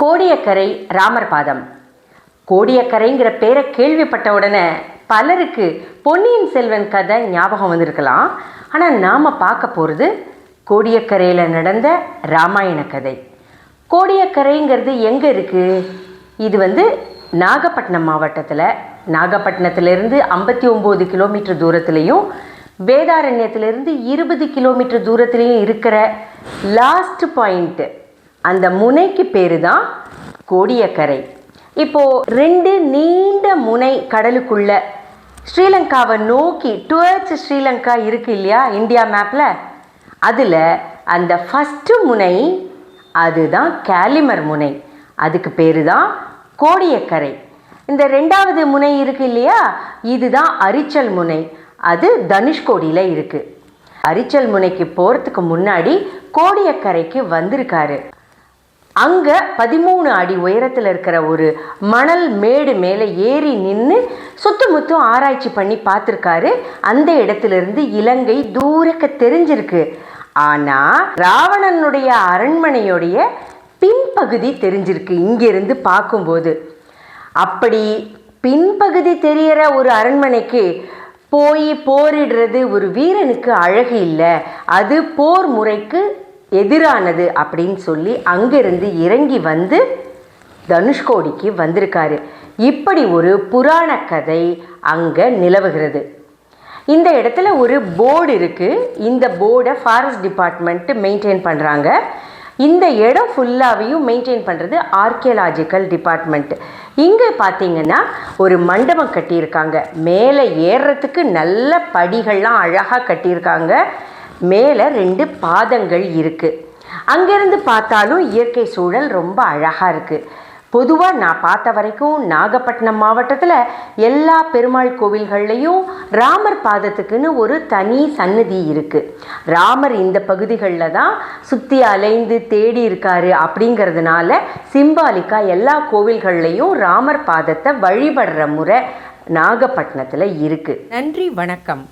கோடியக்கரை ராமர் பாதம். கோடியக்கரைங்கிற பேரை கேள்விப்பட்ட உடனே பலருக்கு பொன்னியின் செல்வன் கதை ஞாபகம் வந்திருக்கலாம். ஆனால் நாம் பார்க்க போகிறது கோடியக்கரையில் நடந்த ராமாயண கதை. கோடியக்கரைங்கிறது எங்கே இருக்குது இது வந்து நாகப்பட்டினம் மாவட்டத்தில் நாகப்பட்டினத்திலிருந்து ஐம்பத்தி ஒம்பது கிலோமீட்டர் தூரத்துலேயும் வேதாரண்யத்திலிருந்து இருபது கிலோமீட்டர் தூரத்துலேயும் இருக்கிற லாஸ்ட் பாயிண்ட்டு அந்த முனைக்கு பேர் தான் கோடியக்கரை. இப்போது ரெண்டு நீண்ட முனை கடலுக்குள்ள ஸ்ரீலங்காவை நோக்கி டுவர்ட்ஸ் ஸ்ரீலங்கா இருக்கு இல்லையா இந்தியா மேப்பில் அதில் அந்த ஃபஸ்ட்டு முனை அதுதான் கேலிமர் முனை. அதுக்கு பேர் தான் கோடியக்கரை. இந்த ரெண்டாவது முனை இருக்கு இல்லையா இதுதான் அரிச்சல் முனை. அது தனுஷ்கோடியில் இருக்குது அரிச்சல் முனைக்கு போகிறதுக்கு முன்னாடி கோடியக்கரைக்கு வந்திருக்காரு. அங்கே பதிமூணு அடி உயரத்தில் இருக்கிற ஒரு மணல் மேடு மேலே ஏறி நின்று சுத்தமுத்தும் ஆராய்ச்சி பண்ணி பார்த்துருக்காரு. அந்த இடத்துலேருந்து இலங்கை தூரக்க தெரிஞ்சிருக்கு. ஆனால் ராவணனுடைய அரண்மனையுடைய பின்பகுதி தெரிஞ்சிருக்கு இங்கிருந்து பார்க்கும்போது. அப்படி பின்பகுதி தெரிகிற ஒரு அரண்மனைக்கு போய் போரிடுறது ஒரு வீரனுக்கு அழகு இல்லை. அது போர் முறைக்கு எதிரானது அப்படின்னு சொல்லி அங்கிருந்து இறங்கி வந்து தனுஷ்கோடிக்கு வந்திருக்காரு. இப்படி ஒரு புராண கதை அங்கே நிலவுகிறது. இந்த இடத்துல ஒரு போர்டு இருக்குது இந்த போர்டை ஃபாரஸ்ட் டிபார்ட்மெண்ட்டு மெயின்டைன் பண்ணுறாங்க இந்த இடம் ஃபுல்லாகவையும் மெயின்டைன் பண்ணுறது ஆர்கியலாஜிக்கல் டிபார்ட்மெண்ட் இங்கே பார்த்தீங்கன்னா ஒரு மண்டபம் கட்டியிருக்காங்க. மேலே ஏறுறதுக்கு நல்ல படிகள்லாம் அழகாக கட்டியிருக்காங்க. மேலே ரெண்டு பாதங்கள் இருக்குது அங்கேருந்து பார்த்தாலும் இயற்கை சூழல் ரொம்ப அழகாக இருக்குது பொதுவாக நான் பார்த்த வரைக்கும் நாகப்பட்டினம் மாவட்டத்தில் எல்லா பெருமாள் கோவில்கள்லையும் ராமர் பாதத்துக்குன்னு ஒரு தனி சன்னதி இருக்குது ராமர் இந்த பகுதிகளில் தான் சுற்றி அலைந்து தேடி இருக்காரு அப்படிங்கிறதுனால சிம்பாலிக்காக எல்லா கோவில்கள்லையும் ராமர் பாதத்தை வழிபடுற முறை நாகப்பட்டினத்தில் இருக்குது நன்றி வணக்கம்.